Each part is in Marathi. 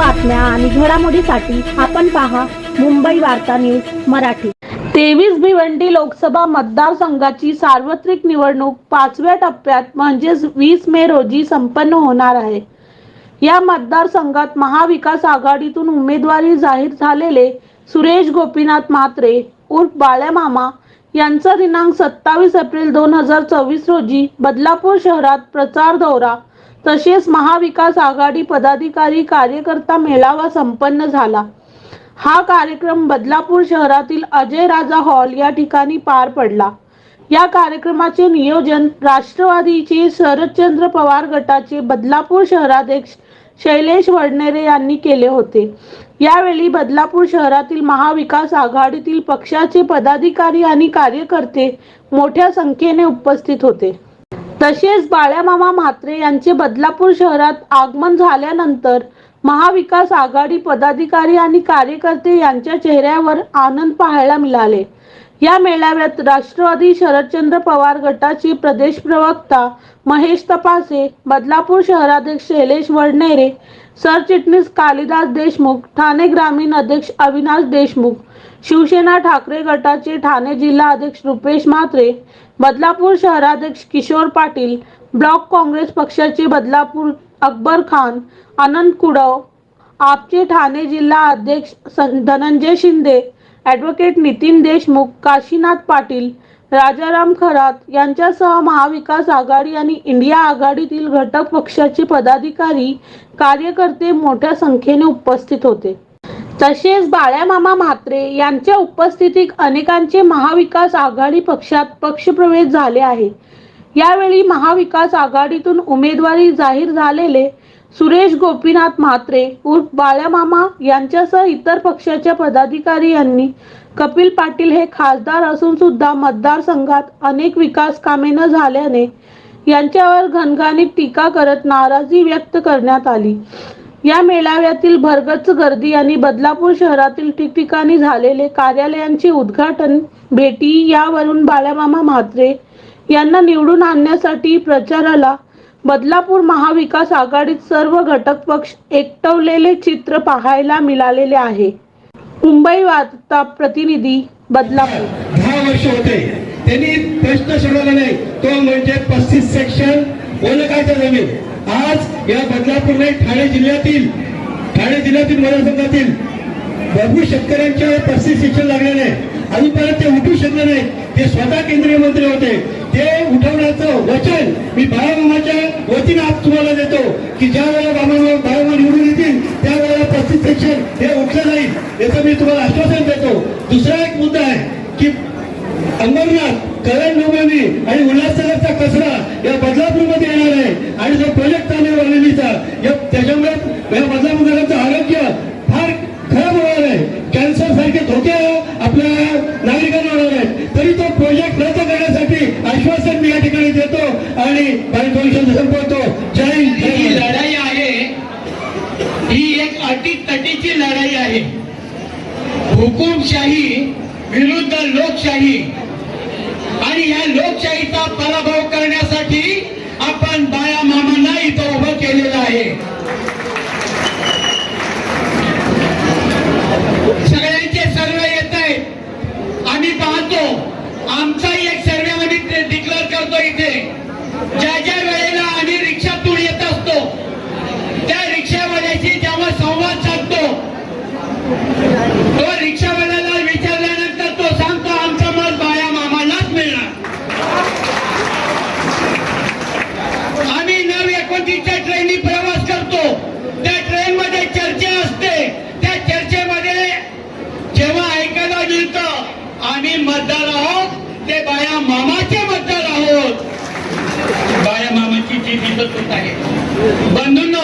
बातम्या आणि घडामोडीसाठी आपण पहा मुंबई वार्ता न्यूज मराठी. तेवीस भिवंडी लोकसभा मतदारसंघाची सार्वत्रिक निवडणूक पाचव्या टप्प्यात म्हणजेच वीस मे रोजी संपन्न होणार आहे. या मतदारसंघात महाविकास आघाडीतून उमेदवारी जाहीर झालेले सुरेश गोपीनाथ म्हात्रे उर्फ बाळ्या मामा यांचा दिनांक सत्तावीस एप्रिल दोन हजार चोवीस रोजी बदलापूर शहरात प्रचार दौरा तसेच महाविकास आघाडी पदाधिकारी कार्यकर्ता मेळावा संपन्न झाला. हा कार्यक्रम बदलापूर शहरातील अजय राजा हॉल या ठिकाणी पार पडला. या कार्यक्रमाचे नियोजन राष्ट्रवादीचे शरदचंद्र पवार गटाचे बदलापूर शहराध्यक्ष शैलेश वडनेरे यांनी केले होते. यावेळी बदलापूर शहरातील महाविकास आघाडीतील पक्षाचे पदाधिकारी आणि कार्यकर्ते मोठ्या संख्येने उपस्थित होते. तसेच बाळ्यामामा म्हात्रे यांचे बदलापूर शहरात आगमन झाल्यानंतर महाविकास आघाडी पदाधिकारी आणि कार्यकर्ते यांच्या चेहऱ्यावर आनंद पाहायला मिळाले. या मेळाव्यात राष्ट्रवादी शरदचंद्र पवार गटाचे प्रदेश प्रवक्ता महेश तपासे बदलापूर शहराध्यक्ष शैलेश वडनेरे सरचिटणीस कालिदास देशमुख ठाणे ग्रामीण अध्यक्ष अविनाश देशमुख शिवसेना ठाकरे गटाचे ठाणे जिल्हा अध्यक्ष रुपेश म्हात्रे बदलापूर शहराध्यक्ष किशोर पाटील ब्लॉक काँग्रेस पक्षाचे बदलापूर अकबर खान आनंद कुडव आपचे ठाणे जिल्हा अध्यक्ष धनंजय शिंदे ॲडव्होकेट नितीन देशमुख काशीनाथ पाटील राजाराम खरात यांच्यासह महाविकास आघाडी आणि इंडिया आघाडीतील घटक पक्षाचे पदाधिकारी कार्यकर्ते मोठ्या संख्येने उपस्थित होते. तसेच बाळ्यामामा म्हात्रे यांच्या उपस्थितीत अनेकांचे महाविकास आघाडी पक्षात पक्षप्रवेश झाले आहे. यावेळी महाविकास आघाडीतून उमेदवारी जाहीर झालेले सुरेश गोपीनाथ म्हात्रे उर्फ बाळ्यामामा यांच्यासह इतर पक्षाच्या पदाधिकारी यांनी कपिल पाटील हे खासदार असून सुद्धा मतदारसंघात अनेक विकास कामे न झाल्याने यांच्यावर घणघणीत टीका करत नाराजी व्यक्त करण्यात आली. या मेळाव्यातील भरगच्च गर्दी आणि बदलापूर शहरातील ठिकठिकाणी झालेले कार्यालयांचे उद्घाटन भेटी यावरून बाळामामा म्हात्रे यांना निवडून आणण्यासाठी प्रचाराला बदलापूर महाविकास आघाडीत सर्व घटक पक्ष एकटवलेले चित्र पाहायला मिळालेले आहे. मुंबई वार्ता प्रतिनिधी बदलापूर. दहा वर्ष होते. त्यांनी प्रश्न सोडवला नाही. तो म्हणजे पस्तीस सेक्शन जमीन. आज या बदलापूर नाही ठाणे जिल्ह्यातील ठाणे जिल्ह्यातील मतदारसंघातील भरपूर शेतकऱ्यांच्या पस्तीस शिक्षण लागले नाही अजूनपर्यंत ते उठू शकले नाही. ते स्वतः केंद्रीय मंत्री होते. ते उठवण्याचं वचन मी बाळामामाच्या वतीनं आज तुम्हाला देतो की ज्या वेळेला बाळामामा बाळामा निवडून येतील त्यावेळेला पस्तीस शिक्षण हे उठलं जाईल याचं मी तुम्हाला आश्वासन देतो. दुसरा एक मुद्दा आहे की अंबरनाथ करण डोंबिवली आणि उल्हासनगरचा कचरा या बदला येणार आहे आणि जो प्रोजेक्ट चालू आहे वरळीचा या त्याच्यामुळे या बदलापूरकरांचं आरोग्य फार खराब होणार आहे कॅन्सर सारखे धोके आपल्या नागरिकांना होणार आहेत तरी तो प्रोजेक्ट रद्द करण्यासाठी आश्वासन मी या ठिकाणी देतो आणि माझे दोन शब्द संपवतो जय हिंद, जय ही महाराष्ट्र. लढाई आहे ही एक अटीतटीची लढाई आहे. हुकुमशाही विरुद्ध लोकशाही. आणि या लोकशाहीचा पराभव करण्यासाठी आपण बाया मामांना इथं उभं केलेलं आहे सगळ्यांचे सर्वे येत आहेत आम्ही पाहतो आमचाही एक सर्वे मध्ये डिक्लेअर करतो इथे ज्या ज्या वेळेला आम्ही रिक्षातून येत असतो त्या रिक्षावाल्याशी जेव्हा संवाद साधतो तो रिक्षावाल्याला विचारल्यानंतर तो सांगतो आमचा मत बाया मामालाच मिळणार आम्ही नव एकोणतीसच्या ट्रेननी प्रवास करतो त्या ट्रेन मध्ये चर्चा असते त्या चर्चेमध्ये जेव्हा ऐकायला मिळतं आम्ही मतदार आहोत ते बाया मामाचे मतदार आहोत बाया मामाची जी दिसत होत आहे बंधूंनो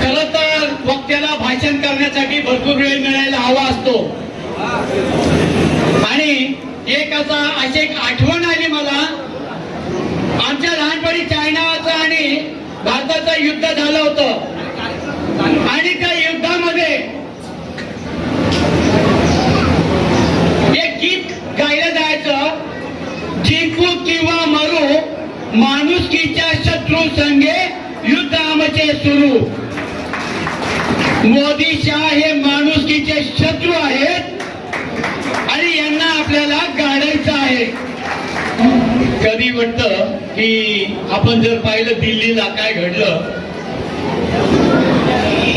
खर तर वक्त्याला भाषण करण्यासाठी भरपूर वेळ मिळायला हवा असतो आणि एक असा अशी एक आठवण आली मला आमच्या लहानपणी चायनाचं आणि भारताचं युद्ध झालं होतं आणि त्या युद्धामध्ये एक गीत गायलं जायचं जिंकू किंवा मरू माणुसकीच्या शत्रू संगे युद्ध आमचे सुरू मोदी शाह हे माणुसकीचे शत्रू आहेत आणि यांना आपल्याला गाडायचं आहे. कधी वाटतं की आपण जर पाहिलं दिल्लीला काय घडलं?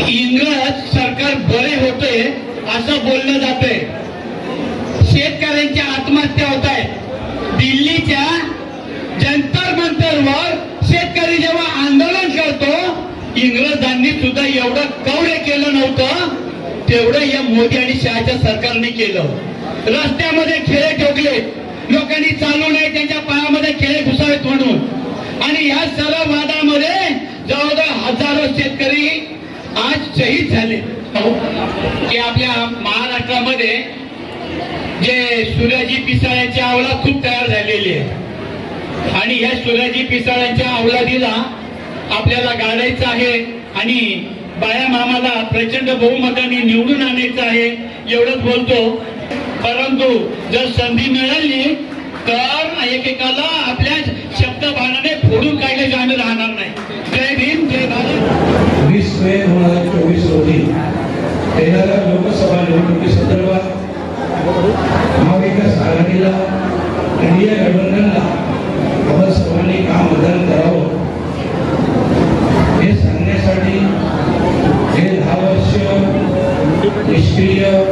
इंग्रज सरकार बरे होते असं बोललं जाते. शेतकऱ्यांच्या आत्महत्या होत आहेत. दिल्लीच्या जंतर मंतरवर शेतकरी जेव्हा आंदोलन इंग्रजांनी सुद्धा एवढं कवडे केलं नव्हतं. तेवढं या मोदी आणि शहाच्या सरकारने केलं. रस्त्यामध्ये खेळे ठोकले. लोकांनी चालू नये त्यांच्या पायामध्ये खेळे घुसावेत म्हणून आणि या सर्व वादामध्ये जवळजवळ हजारो शेतकरी आज शहीद झाले. की आपल्या महाराष्ट्रामध्ये जे सूर्याजी पिसाळ्याची आवला खूप तयार झालेली आहे. आणि या सूर्याजी पिसाळ्यांच्या अवलादीला आपल्याला गाडायचं आहे आणि बाया मामाला प्रचंड बहुमताने निवडून आणायचं आहे एवढंच बोलतो. परंतु जर संधी मिळाली तर एकेकाला आपल्या शब्द भानाने फोडून काढले आम्ही राहणार नाही. जय भीम जय भारत. वीस मे दोन हजार चोवीस रोजी येणाऱ्या लोकसभा निवडणुकी संदर्भात महाविकास आघाडीला इंडिया गठबंधनला आपण सर्वांनी का मतदान करावं Syria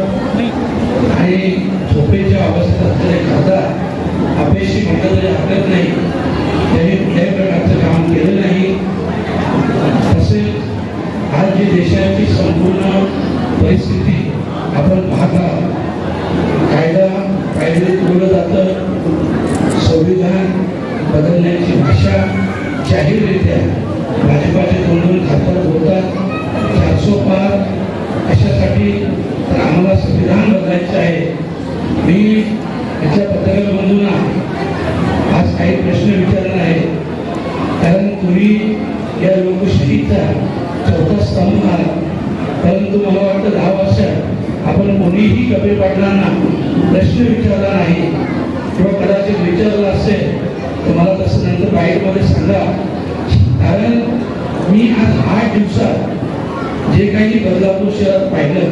जे काही बदलापूर शहरात पाहिलं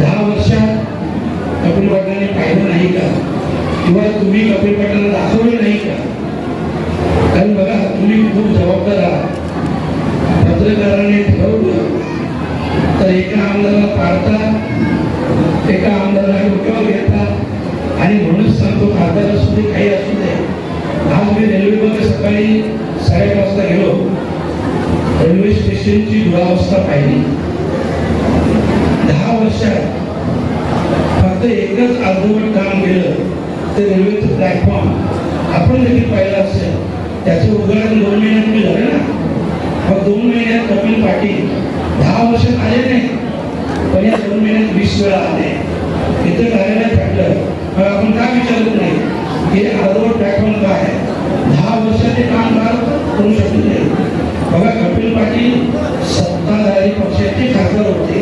दहा वर्षात कपिल पाटलांनी पाहिलं नाही का? किंवा तुम्ही कपिल पाटलांना दाखवलं नाही का? कारण बघा तुम्ही खूप जबाबदार आहात. पत्रकाराने ठरवलं तर एका आमदाराला पाडता एका आमदाराला डोक्यावर घेता आणि म्हणूनच सांगतो खासदार असू दे काही असू दे. आज मी रेल्वेमध्ये सकाळी साडेआठ वाजता गेलो. रेल्वे स्टेशनची दुरावस्था पाहिली. दहा वर्षात फक्त एकच अर्धवट काम केलं ते रेल्वेचं प्लॅटफॉर्म आपण देखील पाहिलं असेल त्याचं उद्घाटन दोन महिन्यापूर्वी झालं ना. मग दोन महिन्यात कपिल पाटील दहा वर्षात आले नाही पण या दोन महिन्यात वीस वेळा आले. इथं कार्यालय टाकलं. मग आपण का विचारत नाही? हे अर्धवट प्लॅटफॉर्म काय आहे? दहा वर्षात ते काम का करू शकत नाही. बघा कपिल पाटील सत्ताधारी पक्षाचे खासदार होते.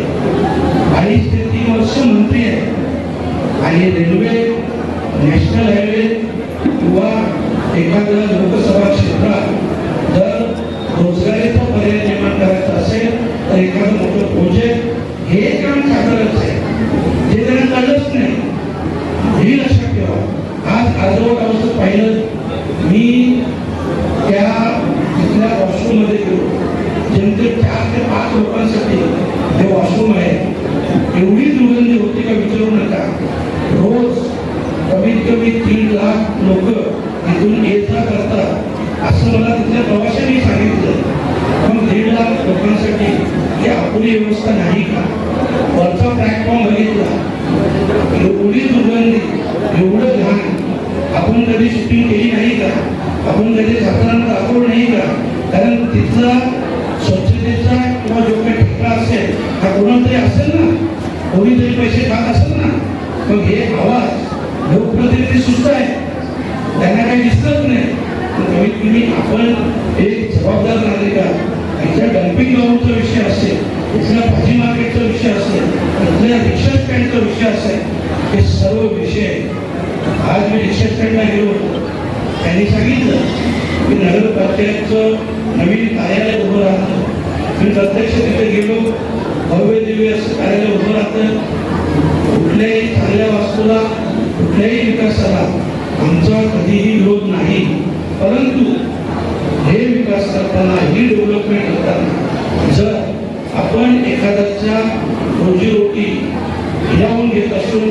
अडीच ते तीन वर्ष मंत्री आहे आणि रेल्वे नॅशनल हायवे किंवा एखाद्या लोकसभा क्षेत्रात जर रोजगारीचा पर्याय निर्माण करायचा असेल तर एखादं मोठं प्रोजेक्ट हे काम खासदारच आहे जे त्यांना कळलंच नाही हे लक्षात ठेवा आज अर्धवट अवस्थेत पाहिलं मी त्या तिथल्या वॉशरूममध्ये गेलो जेमते चार ते पाच लोकांसाठी ते वॉशरूम आहे एवढी दुर्गंधी होती का विचारू नका. रोज कमीत कमी तीन लाख लोक तिथून ये जा करतात असं मला तिथल्या प्रवाशांनी सांगितलं. पण दीड लाख लोकांसाठी ही आपली व्यवस्था नाही का? वरचा प्लॅटफॉर्म बघितला. एवढी दुर्गंधी एवढं घाण. आपण कधी शूटिंग केली नाही का? आपण कधी छात्रांना दाखवलं नाही का? कारण तिथला हा असेल ना कोणीतरी पैसे खात असेल ना मग हे आवाज लोकप्रतिनिधी सुद्धा आहे. त्यांना काही दिसतच नाही. कमीत कमी आपण एक जबाबदार नागरिक आहात. इथल्या डम्पिंग ग्राउंडचा विषय असेल इथल्या भाजी मार्केटचा विषय असेल इथल्या रिक्षा स्टँडचा विषय असेल हे सर्व विषय आज मी रिक्षा स्टँडला गेलो होतो. त्यांनी सांगितलं की नगरपालिकेचं नवीन कार्यालय उभं राहणार. मी प्रत्यक्ष तिथे गेलो. भव्य दिव्य असं कार्यालय उभं राहतं. कुठल्याही चांगल्या वास्तूला कुठल्याही विकासाला आमचा कधीही विरोध नाही. परंतु हे विकास करताना ही डेव्हलपमेंट करताना जर आपण एखाद्याच्या रोजीरोटी हिरावून घेत असून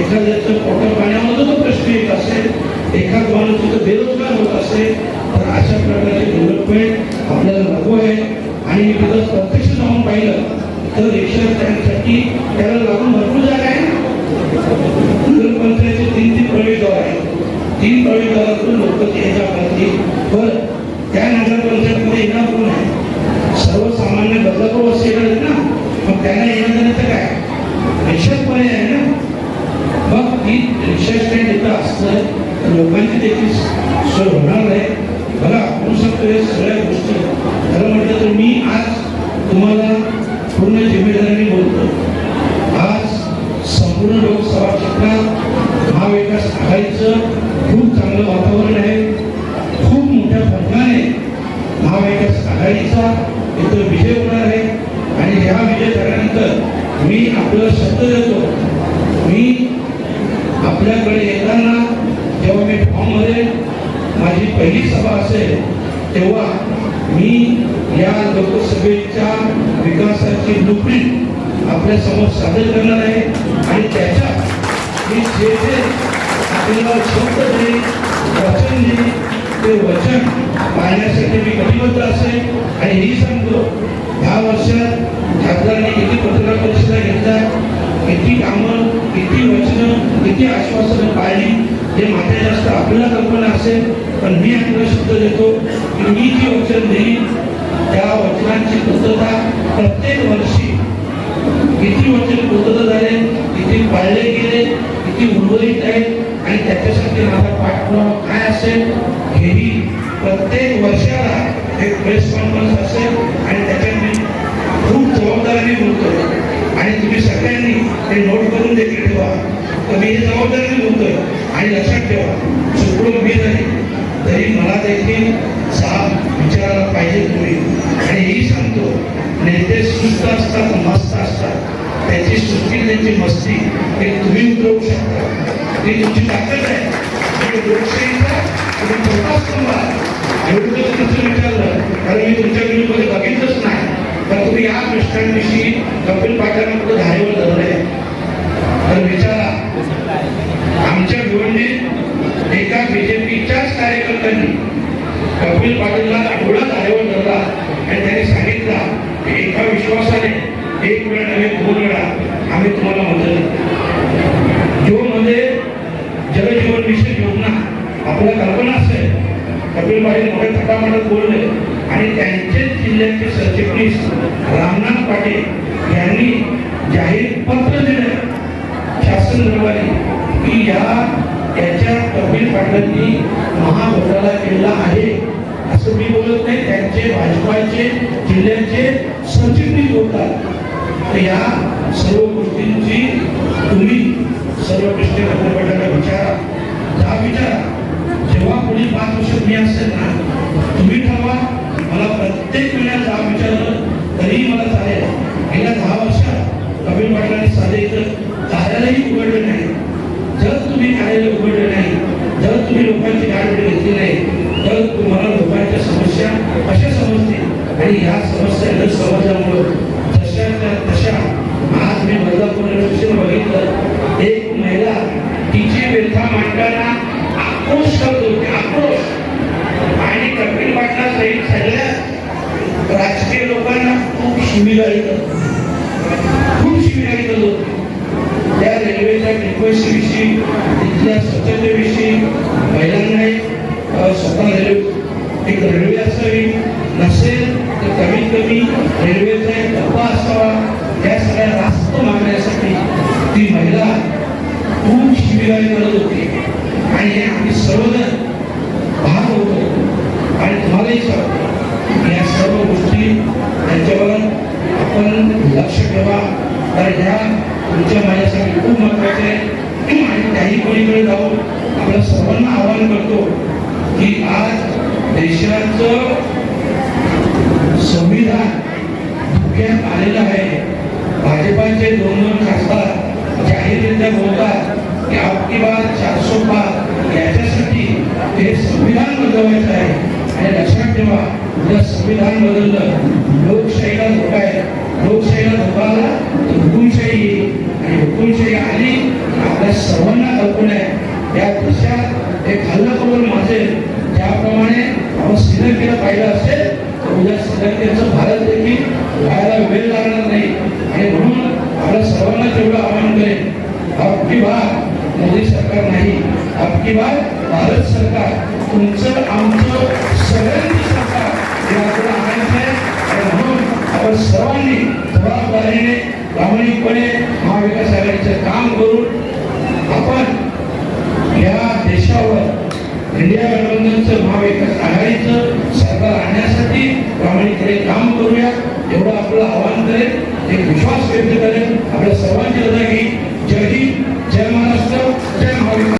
एखाद्याचं पोटा पाण्यामध्ये तो प्रश्न येत असेल एखाद माणूस तिथं बेरोजगार होत असेल तर अशा प्रकारचे डेव्हलपमेंट आपल्याला नको आहे. आणि मी तिथं प्रत्यक्ष जाऊन पाहिलं तर रिक्षा स्टँडसाठी त्याला लागून भरपूर जागा आहे. नगरपंचायतचे तीन तीन प्रवेशद्वार आहेत. तीन प्रवेशद्वारातून लोक ये पाहिजे करतील बरं त्या नगरपंचायतमध्ये येणार कोण आहे? सर्वसामान्य बदलापूर वस्ती येणार आहेत ना. मग त्यांना येणं जाण्याचं काय? रिक्षाच पर्याय आहे ना. मग ती रिक्षा स्टँड इथं असतं लोकांची देखील सोय होणार नाही शकतो या सगळ्या गोष्टी. खरं म्हटलं तर मी आज तुम्हाला पूर्ण जिम्मेदारीने बोलतो आज संपूर्ण लोकसभा क्षेत्रात महाविकास आघाडीचं खूप चांगलं वातावरण आहे. खूप मोठ्या फरकाने महाविकास आघाडीचा इथं विजय होणार आहे. आणि ह्या विजय झाल्यानंतर मी आपलं शब्द देतो. मी आपल्याकडे येताना जेव्हा मी फॉर्ममध्ये माझी पहिली सभा असेल तेव्हा मी या लोकसभेच्या विकासाची ब्लूप्रिंट आपल्यासमोर सादर करणार आहे आणि त्याच्या मी जे जे आपल्याला शब्द दिले वचन दिले ते वचन पाळण्यासाठी मी कटिबद्ध असेल. आणि ही सांगतो ह्या वर्षात खासदारांनी किती पत्रकार परिषदा घेतल्या? किती कामं किती वचनं किती आश्वासनं पाळली हे माझ्या जास्त आपल्याला कल्पना असेल पण मी आपल्याला शब्द देतो की मी जी वचन देईन त्या वचनांची पूर्तता प्रत्येक वर्षी किती वचन पूर्तता झाले किती पाळले गेले किती उर्वरित आहेत आणि त्याच्यासाठी माझा पाठपुरावा काय असेल हेही प्रत्येक वर्षाला एक प्रेस कॉन्फरन्स असेल आणि त्याच्यात मी खूप जबाबदारीने बोलतोय आणि तुम्ही सगळ्यांनी ते नोट करून देखील ठेवा. तर मी हे जबाबदारीने बोलतोय आणि लक्षात ठेवा चुकडून मी नाही तरी मला देखील साफ विचारायला पाहिजे तुम्ही. आणि हेही सांगतो नेते सुस्त असतात मस्त असतात. त्याची सुस्ती त्यांची मस्ती हे तुम्ही उतरवू शकता. ही तुमची ताकद आहे. लोकशाहीचा तुम्ही छोटा स्तंभ आहात. एवढं तुमचं विचारलं कारण मी तुमच्या व्हिडिओमध्ये बघितलंच नाही. तर तुम्ही या प्रश्नांविषयी कपिल पाटलांना कुठं धारेवर धरलंय तर विचारा आमच्या निवडणीत एका बीजेपीच्याच कार्यकर्त्यांनी कपिल पाटीलला डोळा धारेवर धरला आणि त्यांनी सांगितला की एका विश्वासाने एक वेळा नव्हे दोन वेळा आम्ही तुम्हाला मदत जिल्ह्याचे सरचिटणीस रामनाथ पाटील यांनी जाहीर पत्र दिलं. शासन दरबारी की या याच्या कपिल पाटलांनी महाघोटाळा केला आहे असं मी बोलत नाही. त्यांचे भाजपाचे जिल्ह्याचे सरचिटणीस बोलतात. तर या सर्व गोष्टींची तुम्ही सर्व कृष्ण पत्रकारांना विचारा. जा विचारा. जेव्हा कोणी पाच वर्ष मी असेल ना तुम्ही ठरवा. मला प्रत्येक वेळेला जा विचारलं तरीही मला चालेल. गेल्या दहा वर्षात कपिल पाटलांनी साधे इथं कार्यालयही उघडलं नाही. जर तुम्ही कार्यालय उघडलं नाही जर तुम्ही लोकांची गाडीकडे घेतली नाही तर तुम्हाला लोकांच्या समस्या कशा समजतील? आणि ह्या समस्या न समजल्यामुळं जशाच्या तशा आज मी बदलापूर रेल्वे बघितलं एक महिला तिची व्यथा मांडताना आक्रोश करतो होती आक्रोश. आणि कपिल पाटला सहित सगळ्या राजकीय लोकांना खूप शिवीगाळी करत खूप शिबिर करत त्या रेल्वेच्या फ्रिक्वेन्सीविषयी तिथल्या स्वच्छतेविषयी महिलांना स्वतः रेल्वे एक रेल्वे असावी. नसेल तर कमीत कमी रेल्वेचा एक डब्बा असावा. या सगळ्या रास्त मागण्यासाठी ती महिला खूप शिबिराई करत होती आणि हे आम्ही सर्वजण भाग होतो. आणि तुम्हालाही सांगतो या सर्व गोष्टी त्यांच्यावर आपण लक्ष ठेवा. कारण ह्या तुमच्या माझ्यासाठी खूप महत्त्वाचे आहे आणि त्याही पलीकडे जाऊन आपल्या सर्वांना आवाहन करतो की आज देशाचं संविधान धोक्यात आलेलं आहे. भाजपाचे दोन दोन खासदार जाहीररित्या बोलतात की आपकी बात चारशे पाच याच्यासाठी हे संविधान बदलवायचं आहे. आणि लक्षात ठेवा जर संविधान बदललं लोकशाहीला धोका आहे. लोकशाहीला धोका आला तर हुकुमशाही येईल. आणि हुकुमशाही आली आपल्या सर्वांना कल्पना आहे. त्या देशात एक हल्ला करून माझे त्याप्रमाणे आपण श्रीलंकेला पाहिलं असेल तर उद्या श्रीलंकेचं भारत देखील व्हायला वेळ लागणार नाही. आणि म्हणून आपल्या सर्वांना तेवढं आवाहन करेन. आपकी बात मोदी सरकार नाही. आपकी बात भारत सरकार. तुमचं आमचं सगळ्यांचं हे आपल्याला आणायचं आहे म्हणून आपण सर्वांनी जबाबदारीने प्रामाणिकपणे महाविकास आघाडीचं काम करून आपण या देशावर इंडिया गठबंधनचं महाविकास आघाडीचं सरकार आणण्यासाठी प्रामाणिकपणे काम करूया एवढं आपलं आवाहन करेल एक विश्वास व्यक्त करेल आपल्या सर्वांची रजा